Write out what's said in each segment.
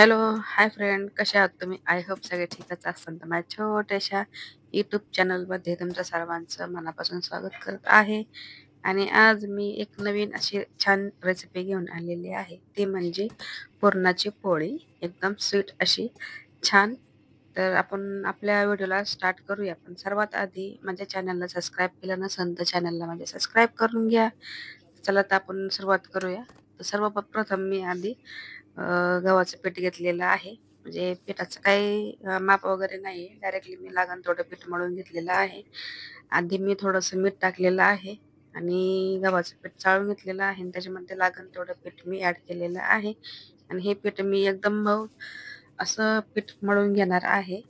Hello, hi friend, कसे आहात तुम्ही? आय होप सगळे ठीकच असाल. तर माझ्या छोट्याशा यूट्यूब चॅनलमध्ये तुमचं सर्वांचं मनापासून स्वागत करत आहे. आणि आज मी एक नवीन अशी छान रेसिपी घेऊन आलेली आहे. ती म्हणजे पुरणाची पोळी. एकदम स्वीट अशी छान. तर आपण आपल्या व्हिडिओला स्टार्ट करूया. पण सर्वात आधी माझ्या चॅनलला सबस्क्राईब केलं नसेल तर चॅनलला म्हणजे सबस्क्राईब करून घ्या. चला तर आपण सुरुवात करूया. तर सर्वप्रथम मी आधी अ, गव्हाचं पीठ घेतलेलं आहे. म्हणजे पिठाचं काही अ, माप वगैरे नाही आहे. डायरेक्टली मी लागण थोडं पीठ मळून घेतलेलं आहे. आधी मी थोडंसं मीठ टाकलेलं आहे आणि गव्हाचं पीठ चाळून घेतलेलं आहे आणि त्याच्यामध्ये लागण तेवढं पीठ मी ॲड केलेलं आहे आणि हे पीठ मी एकदम मऊ असं पीठ मळून घेणार आहे.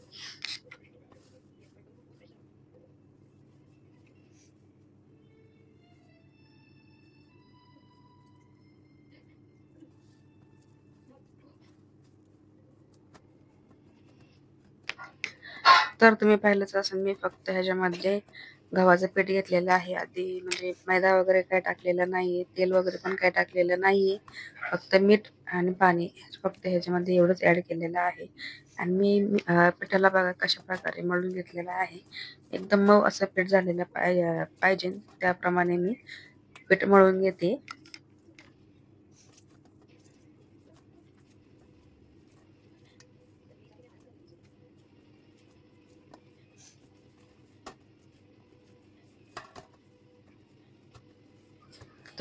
तर तुम्ही पाहिलंच असेल मी फक्त ह्याच्यामध्ये गव्हाचं पीठ घेतलेलं आहे. आधी म्हणजे मैदा वगैरे काय टाकलेलं नाहीये, तेल वगैरे पण काही टाकलेलं नाहीये. फक्त मीठ आणि पाणी फक्त ह्याच्यामध्ये एवढंच ॲड केलेलं आहे. आणि मी पिठाला बघा कशाप्रकारे मळून घेतलेलं आहे. एकदम मऊ असं पीठ झालेलं पाहिजे त्याप्रमाणे मी पीठ मळून घेते.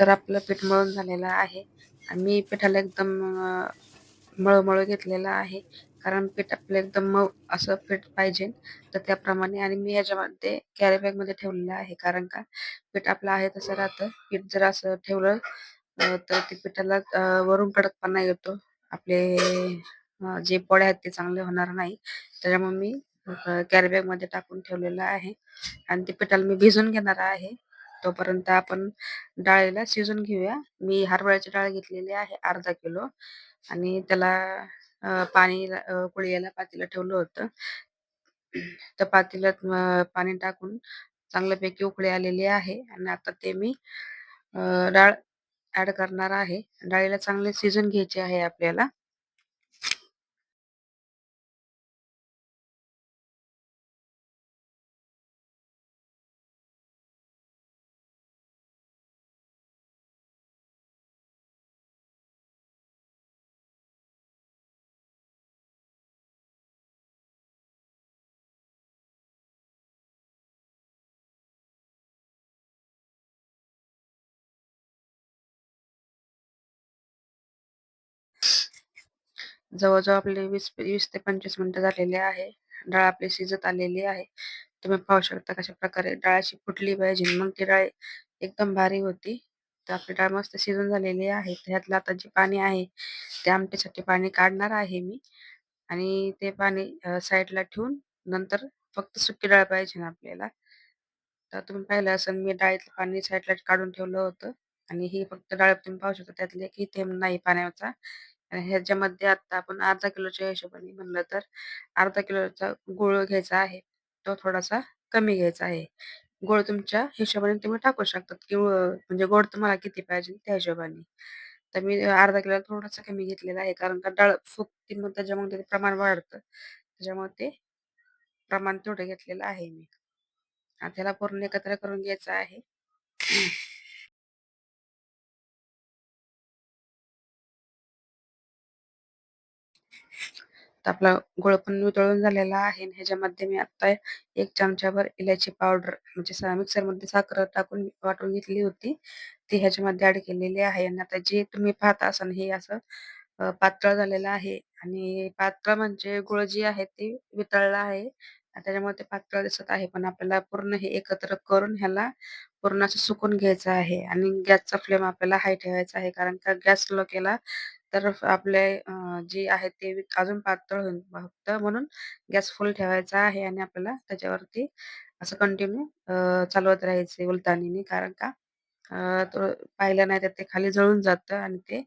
तर आपलं पीठ मळून झालेलं आहे आणि मी पिठाला एकदम मळमळ घेतलेलं आहे. कारण पीठ आपलं एकदम मऊ असं पीठ पाहिजे. तर त्याप्रमाणे आणि मी ह्याच्यामध्ये कॅरी बॅगमध्ये ठेवलेलं आहे. कारण का पीठ आपलं आहे तसं राहतं. पीठ जर असं ठेवलं तर ते पिठाला वरून कडकपणा येतो. आपले जे पोळे आहेत ते चांगले होणार नाही. त्याच्यामुळे मी कॅरी बॅगमध्ये टाकून ठेवलेलं आहे आणि ते पिठाला मी भिजवून घेणार आहे. तोपर्यंत आपण डाळीला शिजून घेऊया. मी हरभऱ्याची डाळ घेतलेली आहे अर्धा किलो आणि त्याला पाणी अ, उकळी पातेलं ठेवलं होतं. त्या पातेल्यात पाणी टाकून चांगल्यापैकी उकळी आलेली आहे आणि आता ते मी डाळ ऍड करणार आहे. डाळीला चांगले शिजून घ्यायचे आहे आपल्याला. जवळजवळ आपले वीस वीस ते 25 मिनिटं झालेले आहे. डाळ आपली शिजत आलेली आहे. तुम्ही पाहू शकता कशाप्रकारे डाळ अशी फुटली पाहिजे. मग ती डाळ एकदम भारी होती. तर आपली डाळ मस्त शिजून झालेली आहे. ह्यातलं आता जे पाणी आहे, ते आमटीसाठी पाणी काढणार आहे मी आणि ते पाणी साईडला ठेवून नंतर फक्त सुकी डाळ पाहिजे आपल्याला. तर तुम्ही पाहिलं असेल मी डाळीतलं पाणी साईडला काढून ठेवलं होतं आणि ही फक्त डाळ तुम्ही पाहू शकता त्यातले एकही थेंब नाही पाण्याचा. आणि ह्याच्यामध्ये आता आपण अर्धा किलोच्या हिशोबाने म्हणलं तर अर्धा किलोचा गूळ घ्यायचा आहे. तो थोडासा कमी घ्यायचा आहे. गूळ तुमच्या हिशोबाने तुम्ही टाकू शकतात किंवा म्हणजे गोड तुम्हाला किती पाहिजे त्या हिशोबाने. तर मी अर्धा किलोला थोडासा कमी घेतलेला आहे कारण का डाळ फुगती मग त्याच्यामुळे ते प्रमाण वाढतं. त्याच्यामुळे ते प्रमाण तेवढं घेतलेलं आहे मी. आता त्याला पूर्ण एकत्र करून घ्यायचं आहे. आता आपला गुळ पण वितळून झालेला आहे आणि ह्याच्यामध्ये मी आता एक चमच्यावर इलायची पावडर म्हणजे मिक्सर मिक्सरमध्ये साखर टाकून वाटून घेतली होती. ती ह्याच्यामध्ये ऍड केलेली आहे आणि आता जे तुम्ही पाहत असाल हे असं पातळ झालेलं आहे आणि पातळ म्हणजे गुळ जी आहे ती वितळला आहे. आणि त्याच्यामुळे ते पातळ दिसत आहे. पण आपल्याला पूर्ण हे एकत्र करून ह्याला पूर्ण असं सुकून घ्यायचं आहे आणि गॅसचा फ्लेम आपल्याला हाय ठेवायचा आहे. कारण का गॅस स्लो केला तर आपले अ, जे आहे ते अजून पातळ होईल फक्त म्हणून गॅस फुल ठेवायचा आहे आणि आपल्याला त्याच्यावरती असं कंटिन्यू अ, चालवत राहायचं उलथानीने कारण का अ, तो पाहिलं नाही तर ते खाली जळून जातं आणि ते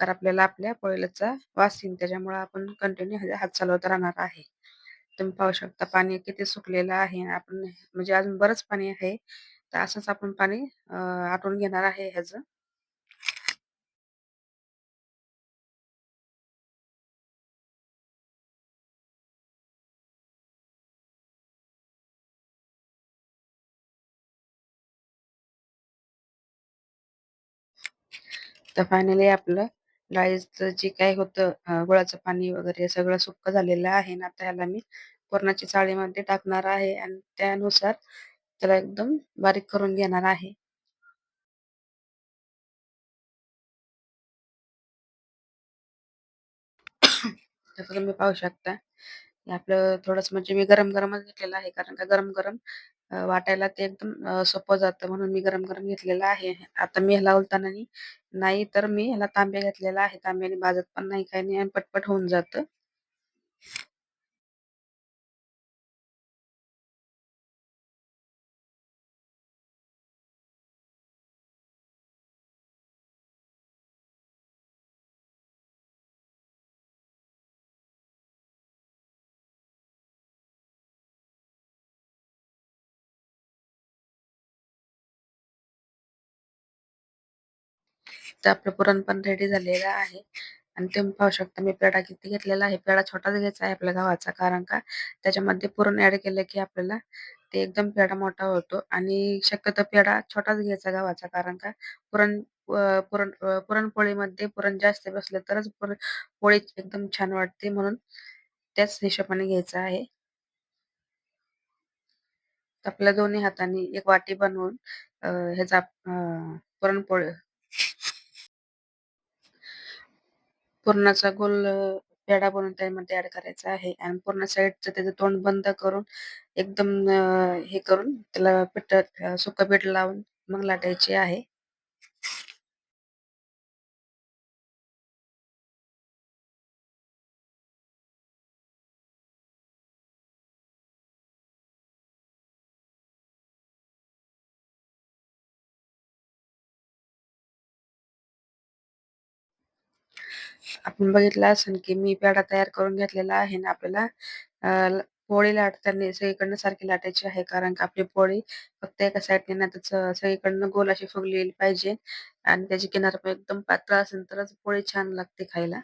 तर आपल्याला आपल्या पोळीचा वास येईल. त्याच्यामुळं आपण कंटिन्यू हात चालवत राहणार आहे. तुम्ही पाहू शकता पाणी किती सुकलेलं आहे. आपण म्हणजे अजून बरंच पाणी आहे. तर असंच आपण पाणी अ, आटवून घेणार आहे ह्याचं. तर फायनली आपलं डाळीचं जे काय होतं गुळाचं पाणी वगैरे सगळं सुक्क झालेलं आहे ना आता ह्याला मी पुरणाच्या चाळीमध्ये टाकणार आहे आणि त्यानुसार त्याला एकदम बारीक करून घेणार आहे. जसं तुम्ही पाहू शकता, आपलं थोडंसं म्हणजे मी गरम-गरमच घेतलेलं आहे कारण का गरम-गरम अ, वाटायला ते एकदम सोपं जातं म्हणून मी गरम-गरम घेतलेलं आहे. आता मी ह्याला उलताना नाही नाही तर मी ह्याला तांब्या घेतलेला आहे. तांब्याने भाजत पण नाही, काही नाही आणि पटपट होऊन जातं. तर आपलं पुरण पण रेडी झालेलं आहे आणि तुम्ही पाहू शकता मी पेढा किती घेतलेला आहे. पेढा छोटाच घ्यायचा आहे आपल्या गव्हाचा कारण का त्याच्यामध्ये पुरण ऍड केलं की आपल्याला ते एकदम पेढा मोठा होतो आणि शक्यतो पेढा छोटाच घ्यायचा गव्हाचा कारण का पुरण पुरण पुरणपोळीमध्ये पुरण जास्त बसलं तरच पुरण पोळी एकदम छान वाटते म्हणून त्याच हिशोबाने घ्यायचं आहे. आपल्या दोन्ही हाताने एक वाटी बनवून अ, ह्याचा अ, पुरणपोळी पुरणाचा गोल अ, पेढा बनवून त्यामध्ये ऍड करायचा आहे आणि पूर्ण साईडचं त्याचं तोंड बंद करून एकदम अ, हे करून त्याला पिठ अ, सुकं पीठ लावून मग लाटायची आहे. आपण बघितलं असेल की मी पेढा तयार करून घेतलेला आहे ना आपल्याला पोळी लाटताना सगळीकडनं सारखी लाटायची आहे. कारण का आपली पोळी फक्त एका साईडने ना तर सगळीकडनं गोल अशी फुगलेली पाहिजे आणि त्याची किनार पण एकदम पातळ असेल तरच पोळी छान लागते खायला.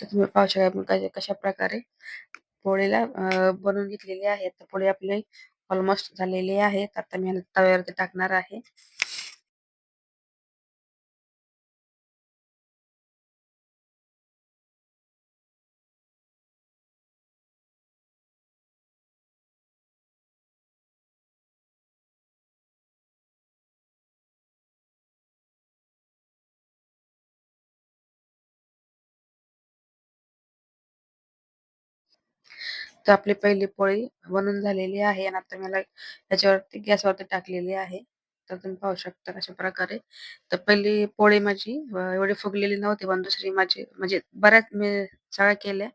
तर तुम्ही पाहू शकाल कशा प्रकारे पोळीला अ, बनवून घेतलेली आहे. तर पोळी आपली ऑलमोस्ट झालेली आहे. आता मी तव्यावरती टाकणार आहे. तर आपली पहिली पोळी बनून झालेली आहे आणि आता मला याच्यावरती गॅसवरती टाकलेली आहे. तर तुम्ही पाहू शकता अशा प्रकारे. तर पहिली पोळी माझी एवढी फुगलेली नव्हती पण दुसरी माझी म्हणजे बऱ्याच मी सगळ्या केल्या.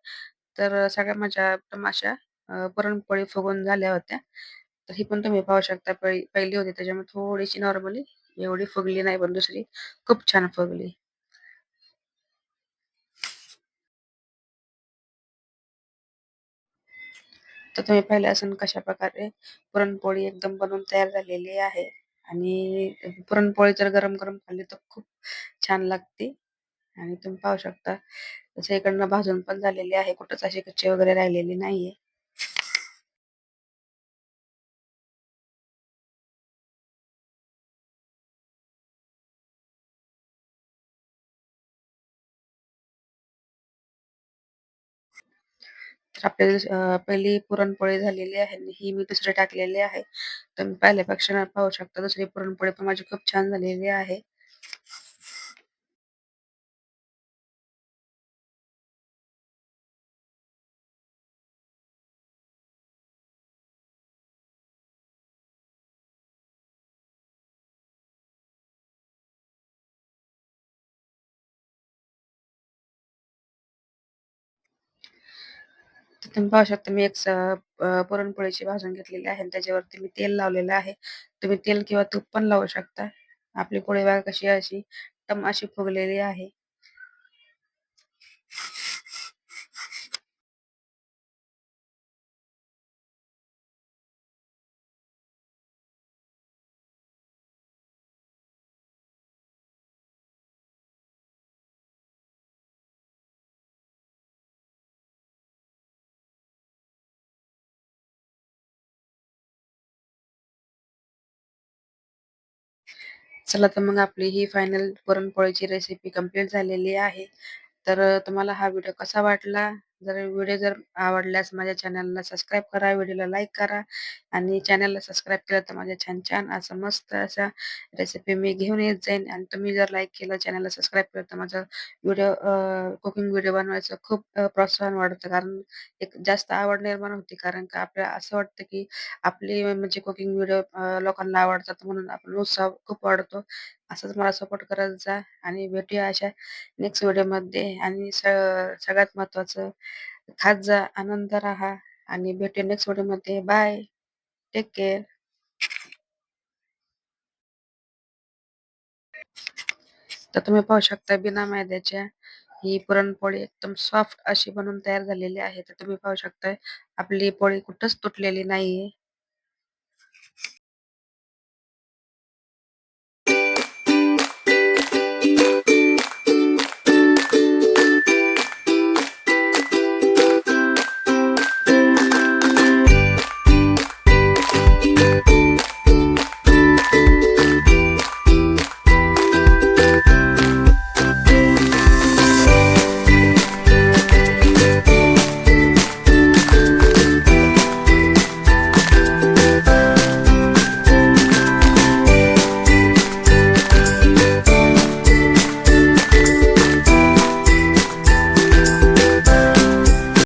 तर सगळ्या माझ्या एकदम अशा पुरणपोळी फुगून झाल्या होत्या. तर ही पण तुम्ही पाहू शकता पहि पहिली होती त्याच्यामुळे थोडीशी नॉर्मली एवढी फुगली नाही पण दुसरी खूप छान फुगली. तर तुम्ही पाहिलं असेल कशाप्रकारे पुरणपोळी एकदम बनवून तयार झालेली आहे आणि पुरणपोळी जर गरम-गरम खाल्ली तर खूप छान लागते आणि तुम्ही पाहू शकता तसं इकडनं भाजून पण झालेली आहे. कुठंच अशी कच्ची वगैरे राहिलेली नाहीये. तर आपल्याला अ, पहिली पुरणपोळी झालेली आहे आणि ही मी दुसरी टाकलेली आहे. तुम्ही पाहिल्यापेक्षा पाहू शकता दुसरी पुरणपोळी पण माझी खूप छान झालेली आहे. तर तुम्ही पाहू शकता मी एक स अ, पुरणपोळीची भाजून घेतलेली आहे आणि त्याच्यावरती मी तेल लावलेलं आहे. तुम्ही तेल किंवा तूप पण लावू शकता. आपली पोळी बघा कशी अशी टम अशी फुगलेली आहे. चला तर मग आपली ही फायनल पुरणपोळीची रेसिपी कंप्लीट झालेली आहे. तर तुम्हाला हा व्हिडिओ कसा वाटला? जर व्हिडिओ जर आवडल्यास माझ्या चॅनलला सबस्क्राईब करा, व्हिडिओला लाईक करा आणि चॅनलला सबस्क्राईब केलं तर माझ्या छान-छान असं मस्त अशा रेसिपी मी घेऊन येत जाईन आणि तुम्ही जर लाईक केलं, चॅनलला सबस्क्राईब केलं तर माझं व्हिडिओ कुकिंग व्हिडिओ बनवायचं खूप प्रोत्साहन वाढतं. कारण एक जास्त आवड निर्माण होते. कारण का आपल्याला असं वाटतं, की आपली म्हणजे कुकिंग व्हिडिओ लोकांना आवडतात म्हणून आपण उत्साह खूप वाढतो. असंच मला सपोर्ट करत जा आणि भेटूया अशा नेक्स्ट व्हिडिओमध्ये आणि स सगळ्यात महत्त्वाचं खात जा, आनंद राहा आणि भेटूया नेक्स्ट व्हिडिओमध्ये. बाय. Take care. तर तुम्ही पाहू शकता बिना मैद्याच्या ही पुरणपोळी एकदम सॉफ्ट अशी बनवून तयार झालेली आहे. तर तुम्ही पाहू शकताय आपली पोळी कुठंच तुटलेली नाहीये.